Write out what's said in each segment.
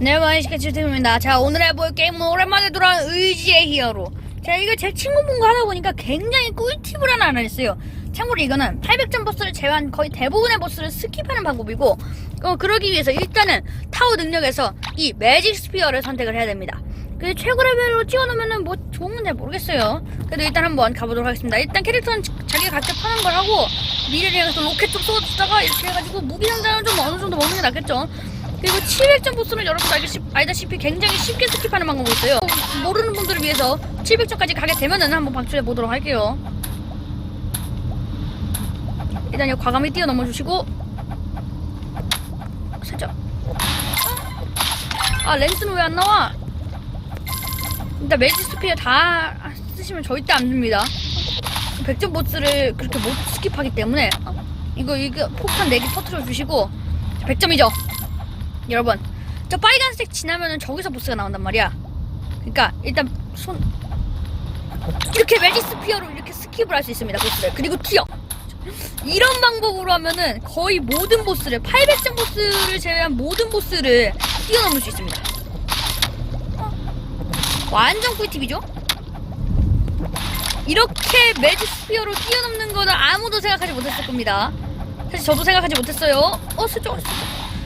네, 안녕하십니까 주팀입니다. 자, 오늘 해볼 게임은 오랜만에 돌아온 의지의 히어로. 자, 이거 제 친구분과 하다 보니까 굉장히 꿀팁을 하나 알아냈어요. 참고로 이거는 800점 보스를 제외한 거의 대부분의 보스를 스킵하는 방법이고, 어, 그러기 위해서 일단은 타워 능력에서 이 매직 스피어를 선택을 해야 됩니다. 그 최고 레벨로 찍어놓으면은 뭐 좋은 건지 모르겠어요. 그래도 일단 한번 가보도록 하겠습니다. 일단 캐릭터는 자기가 각자 파는 걸 하고, 미래를 향해서 로켓 좀 쏘다가 이렇게 해가지고 무기 상자는 좀 어느 정도 먹는 게 낫겠죠. 그리고 700점 보스는 여러분도 알다시피, 알다시피 굉장히 쉽게 스킵하는 방법이 있어요. 모르는 분들을 위해서 700점까지 가게 되면은 한번 방출해 보도록 할게요. 일단 여기 과감히 뛰어넘어 주시고 살짝 아 렌스는 왜 안 나와? 일단 매직 스피어 다 쓰시면 절대 안 됩니다. 100점 보스를 그렇게 못 스킵하기 때문에 어, 이거 이거 폭탄 4개 터트려 주시고 100점이죠. 여러분 저 빨간색 지나면은 저기서 보스가 나온단 말이야. 그러니까 일단 손 이렇게 매직 스피어로 이렇게 스킵을 할 수 있습니다 보스를. 그리고 튀어. 이런 방법으로 하면은 거의 모든 보스를 800점 보스를 제외한 모든 보스를 뛰어넘을 수 있습니다. 어, 완전 꿀팁이죠? 이렇게 매직 스피어로 뛰어넘는 거는 아무도 생각하지 못했을 겁니다. 사실 저도 생각하지 못했어요. 어 슬쩍.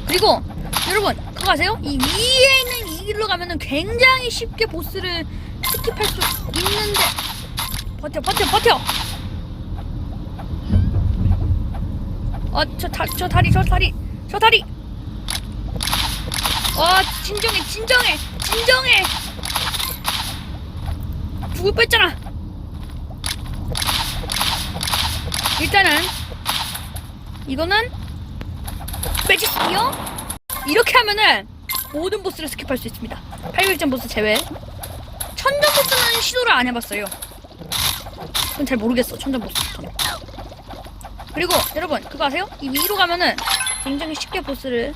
그리고 여러분 그거 아세요? 이 위에 있는 이 길로 가면은 굉장히 쉽게 보스를 스킵할 수 있는데. 버텨 버텨 버텨! 어저 저 다리 저 다리 저 다리! 와 진정해 진정해 진정해! 죽을 뻔했잖아! 일단은 이거는 매직 스피어 이렇게 하면은 모든 보스를 스킵할 수 있습니다. 800점 보스 제외. 천점 보스는 시도를 안 해봤어요. 그건 잘 모르겠어. 천점 보스부터는. 그리고 여러분 그거 아세요? 이 위로 가면은 굉장히 쉽게 보스를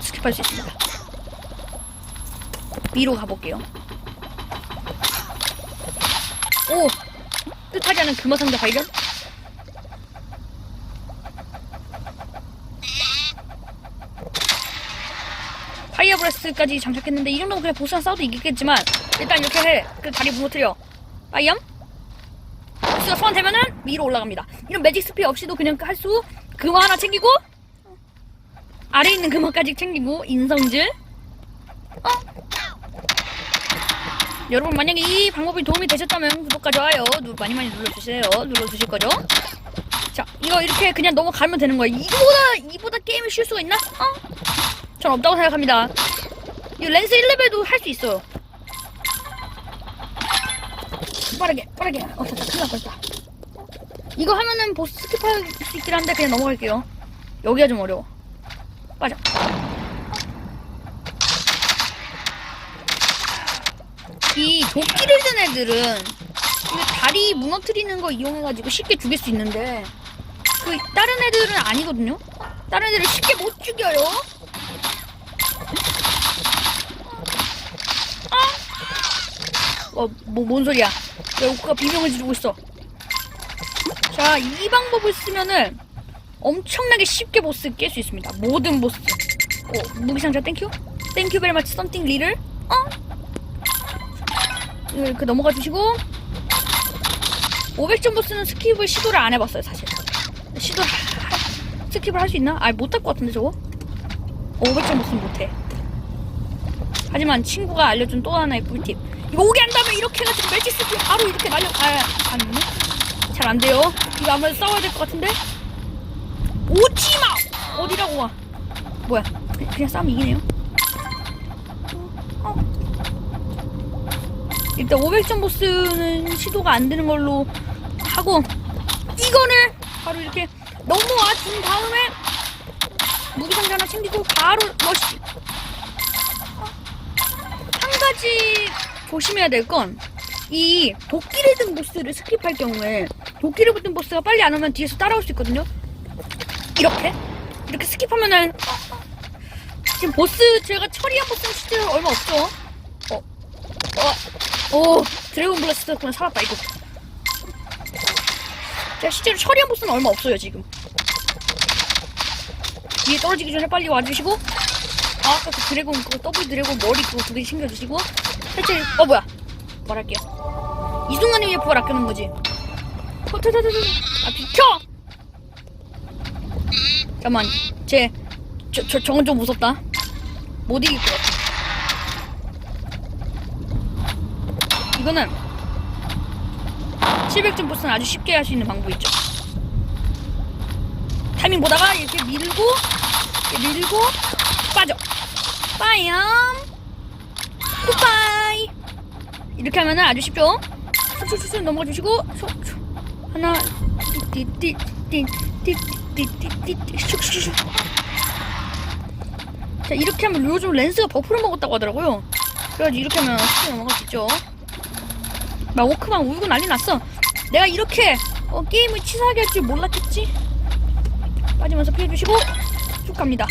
스킵할 수 있습니다. 위로 가볼게요. 오! 뜻하지 않은 금화상자 발견? 브레스까지 장착했는데 이 정도면 그냥 보스랑 싸워도 이기겠지만 일단 이렇게 해. 그 다리 무너뜨려. 파이엄? 보스가 소환되면은 위로 올라갑니다. 이런 매직 스피어 없이도 그냥 할 수 금화 하나 챙기고 아래 있는 금화까지 챙기고 인성질 어? 여러분 만약에 이 방법이 도움이 되셨다면 구독과 좋아요 누- 많이 많이 눌러주세요. 눌러주실 거죠? 자 이거 이렇게 그냥 넘어가면 되는 거야. 이보다 이보다 게임을 쉴 수가 있나? 어? 전 없다고 생각합니다. 이 렌스 1레벨도 할 수 있어요. 빠르게, 빠르게. 어, 됐다. 큰일 날 뻔했다. 이거 하면은 보스 스킵할 수 있긴 한데 그냥 넘어갈게요. 여기가 좀 어려워. 빠져. 이 도끼를 든 애들은 이 다리 무너뜨리는 거 이용해가지고 쉽게 죽일 수 있는데 그 다른 애들은 아니거든요? 다른 애들을 쉽게 못 죽여요? 어, 뭐, 뭔 소리야. 왜 오크가 비명을 지르고 있어. 자, 이 방법을 쓰면은 엄청나게 쉽게 보스 깰 수 있습니다. 모든 보스. 어, 무기상자 땡큐? 땡큐 벨 마치 썸띵 리를? 어? 이렇게 넘어가 주시고 500점 보스는 스킵을 시도를 안 해봤어요, 사실. 시도를, 하- 스킵을 할 수 있나? 아, 못할 것 같은데, 저거? 500점 보스는 못해. 하지만 친구가 알려준 또 하나의 꿀팁. 이거 오게 한다면 이렇게 해가지고 멜치 스피 바로 이렇게 날려, 아, 아니네? 잘 안 돼요. 이거 아무래도 싸워야 될 것 같은데? 오지 마! 어디라고 와? 뭐야? 그냥, 싸우면 이기네요. 어, 어. 일단 500점 보스는 시도가 안 되는 걸로 하고, 이거는 바로 이렇게 넘어와 준 다음에 무기상자 하나 챙기고 바로 러시. 한 가지 조심해야 될 건 이 도끼를 든 보스를 스킵할 경우에 도끼를 붙은 보스가 빨리 안 오면 뒤에서 따라올 수 있거든요. 이렇게 이렇게 스킵하면은 지금 보스 제가 처리한 보스는 실제로 얼마 없죠. 어, 어, 오 드래곤 블라스트구나 살았다 이거. 제가 실제로 처리한 보스는 얼마 없어요 지금. 뒤에 떨어지기 전에 빨리 와주시고 아, 아까 그 드래곤 그거 더블 드래곤 머리 그거 두 개 챙겨주시고. 살짝 어 뭐야? 말할게요. 이 순간에 부활 아끼는 거지. 어, 저, 저. 아 비켜! 잠깐만. 쟤 저, 저, 저건 좀 무섭다. 못 이길 것 같아. 이거는 700점 보스는 아주 쉽게 할 수 있는 방법이 있죠. 타이밍 보다가 이렇게 밀고 이렇게 밀고 빠져 빠이엄 굿바이. 이렇게 하면은 아주 쉽죠? 쑥쑥쑥 넘어가 주시고. 하나 띠띠띠띠띠띠띠띠 자 이렇게 하면 요즘 렌스가 버프를 먹었다고 하더라고요. 그래가지고 이렇게 하면 쉽게 넘어갈 수 있죠. 막 워크만 울고 난리 났어. 내가 이렇게 어, 게임을 치사하게 할 줄 몰랐겠지? 빠지면서 피해주시고 쭉 갑니다.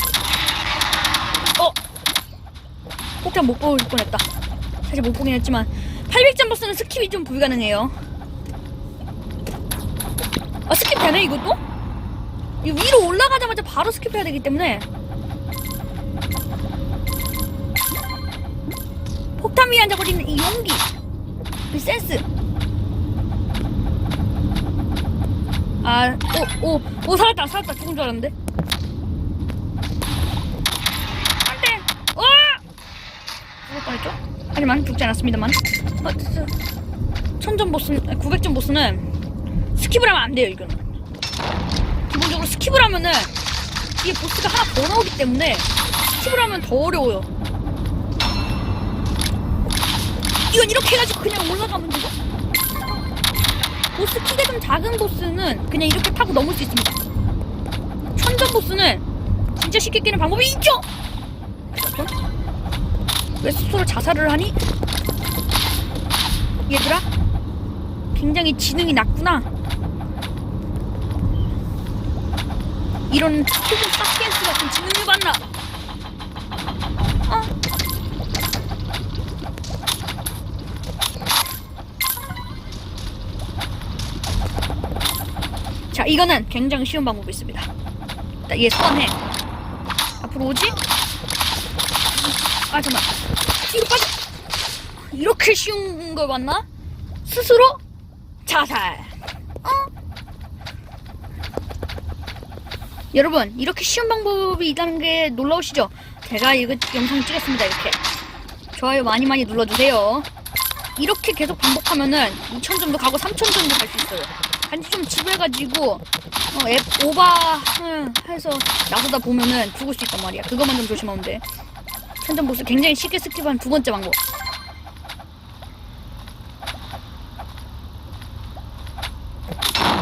어 폭탄 못 보일 뻔했다 사실 못 보긴 했지만 800점 버스는 스킵이 좀 불가능해요 아 스킵 되네 이것도? 이 위로 올라가자마자 바로 스킵해야 되기 때문에 폭탄 위에 앉아 버리는 이 용기 이 센스 아, 오, 오, 오, 살았다, 살았다. 죽은 줄 알았는데. 안 돼! 와! 죽을 뻔했죠? 하지만 죽지 않았습니다만. 어, 천점 보스, 900점 보스는 스킵을 하면 안 돼요, 이거는. 기본적으로 스킵을 하면은 이게 보스가 하나 더 나오기 때문에 스킵을 하면 더 어려워요. 이건 이렇게 해가지고 그냥 올라가면 되죠. 보스 키가 좀 작은 보스는 그냥 이렇게 타고 넘을 수 있습니다. 천점 보스는 진짜 쉽게 깨는 방법이 있죠! 왜 스스로 자살을 하니? 얘들아, 굉장히 지능이 낮구나. 이런 스티븐 사피엔스 같은 지능을 봤나? 어? 자, 이거는 굉장히 쉬운 방법이 있습니다. 얘 소환해. 앞으로 오지? 아, 잠깐만. 뒤로. 이렇게 쉬운 걸 봤나? 스스로 자살. 어? 여러분, 이렇게 쉬운 방법이 있다는 게 놀라우시죠? 제가 이거 영상 찍었습니다, 이렇게. 좋아요 많이 많이 눌러주세요. 이렇게 계속 반복하면은 2,000점도 가고 3,000점도 갈 수 있어요. 단지 좀 집요해가지고 어, 앱 오바 응, 해서 나서다 보면은 죽을 수 있단 말이야. 그것만 좀 조심하면 돼. 천점 보스 굉장히 쉽게 스킵한 두 번째 방법.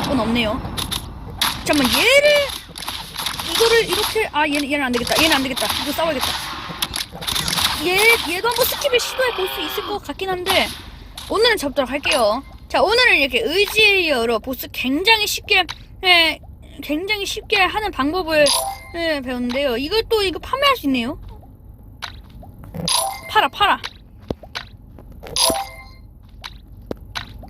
그건 없네요. 잠깐만 얘를 이거를 이렇게 아 얘는 얘는 안 되겠다. 얘는 안 되겠다. 이거 싸워야겠다. 얘 얘도 한번 스킵을 시도해 볼 수 있을 것 같긴 한데 오늘은 접도록 할게요. 자, 오늘은 이렇게 의지어로 보스 굉장히 쉽게, 예, 굉장히 쉽게 하는 방법을 예, 배웠는데요. 이것도 이거 판매할 수 있네요. 팔아, 팔아.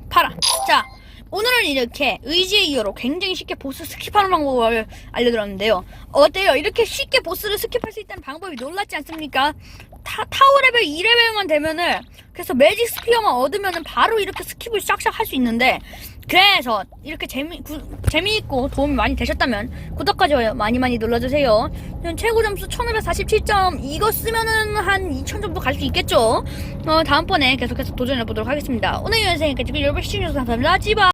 팔아. 자, 오늘은 이렇게 의지의 이어로 굉장히 쉽게 보스 스킵하는 방법을 알려드렸는데요. 어때요? 이렇게 쉽게 보스를 스킵할 수 있다는 방법이 놀랍지 않습니까? 타, 타워 레벨 2레벨만 되면은 그래서 매직 스피어만 얻으면은 바로 이렇게 스킵을 싹싹 할 수 있는데 그래서 이렇게 재미 구, 재미있고 도움이 많이 되셨다면 구독과 좋아요 많이 많이 눌러주세요. 최고 점수 1547점 이거 쓰면은 한 2000 정도 갈 수 있겠죠. 어, 다음번에 계속해서 도전해 보도록 하겠습니다. 오늘 영상까지 여러분 시청해주셔서 감사합니다. 지바.